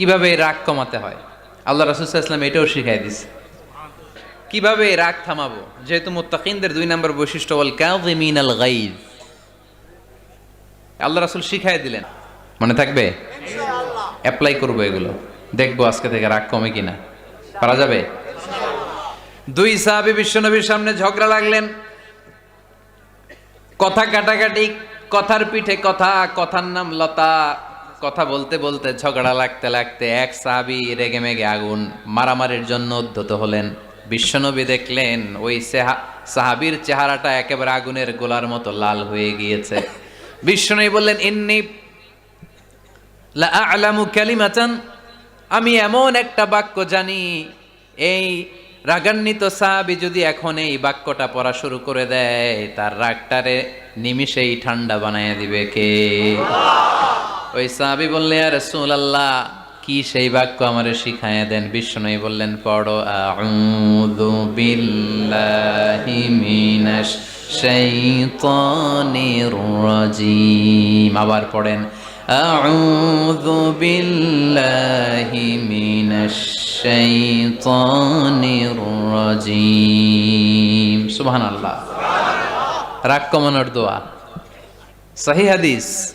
কীভাবে রাগ কমাতে হয়? আল্লাহ রাসুসাল্লাম এটাও শিখাই দিছে। কীভাবে রাগ থামাবো? যেহেতু মুত্তাকিনদের দুই নম্বর বৈশিষ্ট্য বল কাযিমিন আল গাইজ আল্লাহ রাসূল শিখাই দিলেন। মনে থাকবে? অ্যাপ্লাই করব এগুলো। দেখব আজকে থেকে রাগ কমে কিনা। পারা যাবে? দুই সাহাবী বিশ্বনবীর সামনে ঝগড়া লাগলেন। কথা কাটাকাটি কথার পিঠে কথা কথার নাম লতা। কথা বলতে বলতে, ঝগড়া লাগতে লাগতে এক সাহাবি রেগে মেগে আগুন মারামারির জন্য উদ্ধত হলেন। বিশ্বনবী দেখলেন, ওই সেহা- সাহাবীর চেহারাটা একেবারে আগুনের গোলার মতো লাল হয়ে গিয়েছে। বিশ্বনবী বললেন, ইন্নি আ'লামু কালিমাতান, আমি এমন একটা বাক্য জানি, এই রাগান্বিত সাহাবি যদি এখন এই বাক্যটা পড়া শুরু করে দেয়, তার রাগটারে নিমিষেই ঠান্ডা বানায় দিবে কে? ওই সাহাবি বললে আর সুল্লাহ আল্লাহ কি সেই বাক্য আমার শিখাইয়া দেন? বিষ্ণু বললেন, পড়ো রাজিম। আবার পড়েন, আউযু বিল্লাহি মিনাশ শাইতানির রাজিম। সুবহানাল্লাহ। রাগ কমানোর দোয়া। সহি হাদিস।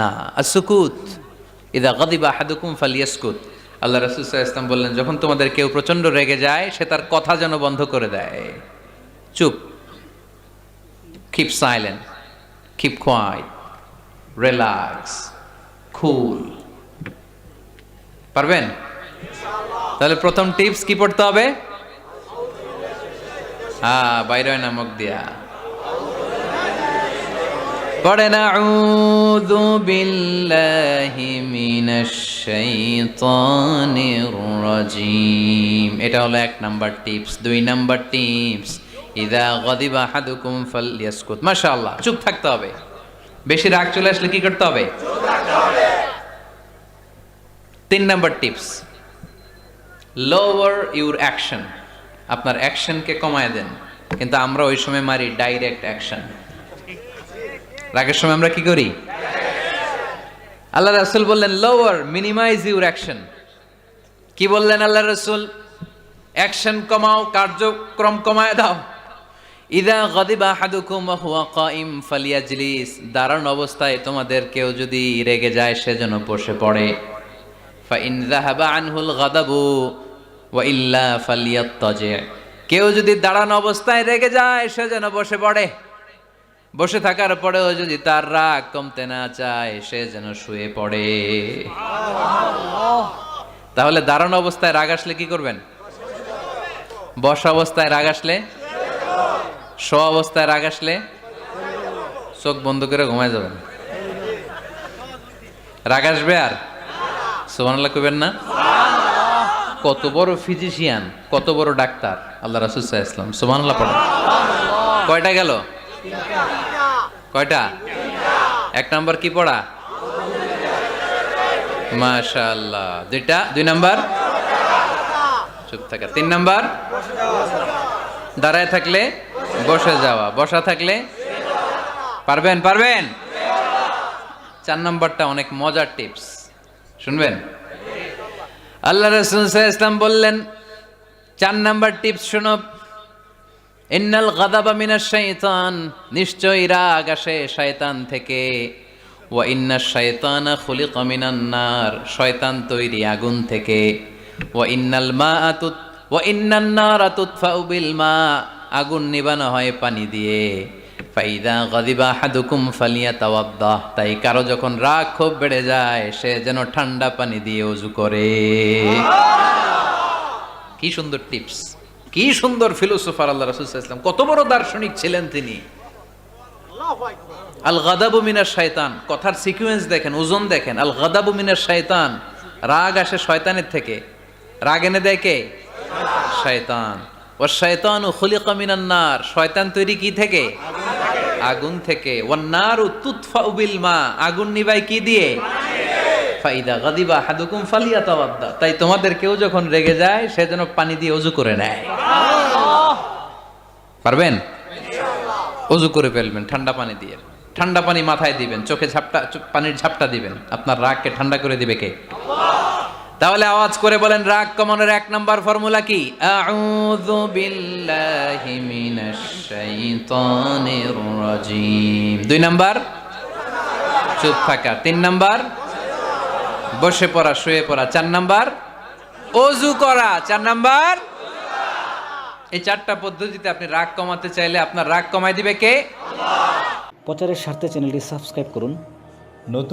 না আসুকুত ইদা গদিবা হাদুকুম ফালিয়াসকুত। আল্লাহ রাসূল সাল্লাল্লাহু আলাইহি বললেন, যখন তোমাদের কেউ প্রচণ্ড রেগে যায়, সে তার কথা যেন বন্ধ করে দেয়। চুপ। Keep silent keep quiet relax cool পারবেন? তাহলে প্রথম টিপস কি পড়তে হবে? হ্যাঁ বাইরে নামক দিয়া। পড়েন আউযু বিল্লাহি মিনাশ শাইতানির রাজিম। এটা হলো এক নাম্বার টিপস। দুই নাম্বার টিপস, ইদা গদিবা আহাদুকুম ফালইয়াসকুত। মাশাআল্লাহ, চুপ থাকতে হবে। বেশি রাগ চলে আসলে কি করতে হবে? তিন number tips lower your action আপনার অ্যাকশনকে কমায় দেন, কিন্তু আমরা ওই সময় মারি ডাইরেক্ট অ্যাকশন রাগের সময় আমরা কি করি? আল্লাহ রাসুল বললেন লোয়ার মিনিমাইজ ইউর অ্যাকশন কি বললেন আল্লাহ রসুল? অ্যাকশন কমাও, কার্যক্রম কমায় দাও। ইদা গদিবা হাদুকুম হুয়া কাইম ফালিয়াজলিস। দাঁড়ান অবস্থায় তোমাদের কেউ যদি রেগে যায় সেজন্য বসে পড়ে। ফাইন যাহাবা আনহুল গাদাবু ওয়া ইল্লা ফালিয়াত্তাজি। কেউ যদি দাঁড়ানো অবস্থায় রেগে যায়, সে যেন বসে পড়ে। বসে থাকার পরেও যদি তার রাগ কমতে না চায়, সে যেন শুয়ে পড়ে। তাহলে দাঁড়ানো অবস্থায় রাগ আসলে কি করবেন? বসা অবস্থায় রাগ আসলে? শো অবস্থায় রাগ আসলে? চোখ বন্ধ করে ঘুমায় যাবেন। রাগ আসবে আর? সুবহানাল্লাহ কইবেন না? কত বড় ফিজিশিয়ান, কত বড় ডাক্তার। আল্লাহ রাসূল ওয়াসাল্লাম, সুবহানাল্লাহ পড়েন। কয়টা গেল? কয়টা? এক নাম্বার কি পড়া? মাশাআল্লাহ। দুইটা? দুই নাম্বার? চুপ থাকা। তিন নাম্বার? দাঁড়ায় থাকলে বসে যাওয়া। বসা থাকলে? পারবেন? পারবেন? চার নাম্বারটা অনেক মজার টিপস। শুনবেন? আল্লাহ রসুল ইসলাম বললেন, চার নাম্বার টিপস শুনো ইন্নাল গাদাবা মিনাশ শাইতান নিশ্চয়ই রাগ আসে শয়তান থেকে। ওয়া ইন্না শাইতানা খুলিকা মিনান নার শয়তান তৈরি আগুন থেকে। ওয়া ইন্নাল মা আতুত ওয়া ইন্নান নারা তুতফাউ বিল মা আগুন নিবানো হয় পানি দিয়ে। ফাইদা গাদিবা হাদুকুম ফালিয়াতাওয়াদ্দাহ তাই কারও যখন রাগ খুব বেড়ে যায় সে যেন ঠান্ডা পানি দিয়ে ওযু করে। কি সুন্দর টিপস। কি সুন্দর ফিলোসোফার আল্লাহ রাসূল ওয়াসাল্লাম, কত বড় দার্শনিক ছিলেন তিনি। আল গাদাবু মিনার শয়তান কথার সিকুয়েন্স দেখেন, ওজন দেখেন। আল গাদাবু মিনার শয়তান রাগ আসে শয়তানের থেকে। রাগ এনে দেয় কে? শয়তান। ও শয়তান ও খুলিকা মিনান নার, শয়তান তৈরি কি থেকে? আগুন থেকে। ওয়ান ও তুতফা বিল মা আগুন নিবাই কি দিয়ে? ফাইদা গাদিবা হাদুকুম ফালিয়া তাই তোমাদের কেউ যখন রেগে যায়, সে যেন পানি দিয়ে ওযু করে নেয়। পারবেন? অজু করে ফেলবেন, ঠান্ডা পানি দিয়ে। ঠান্ডা পানি মাথায় দিবেন, চোখে ঝাপটা পানির ঝাপটা দিবেন। আপনার রাগকে ঠান্ডা করে দিবে কে? তাহলে আওয়াজ করে বলেন, রাগ কমানোর এক নম্বর ফর্মুলা কি? আউযু বিল্লাহি মিনাশ শাইতানির রাজিম। দুই নাম্বার? চুপ থাকা। তিন নাম্বার? বসে পড়া, শুয়ে পড়া। চার নাম্বার? অজু করা। চার নাম্বার? এই চারটা পদ্ধতিতে আপনি রাগ কমাতে চাইলে আপনার রাগ কমায় দিবে কে? প্রচারের স্বার্থে চ্যানেলটি সাবস্ক্রাইব করুন। নতুন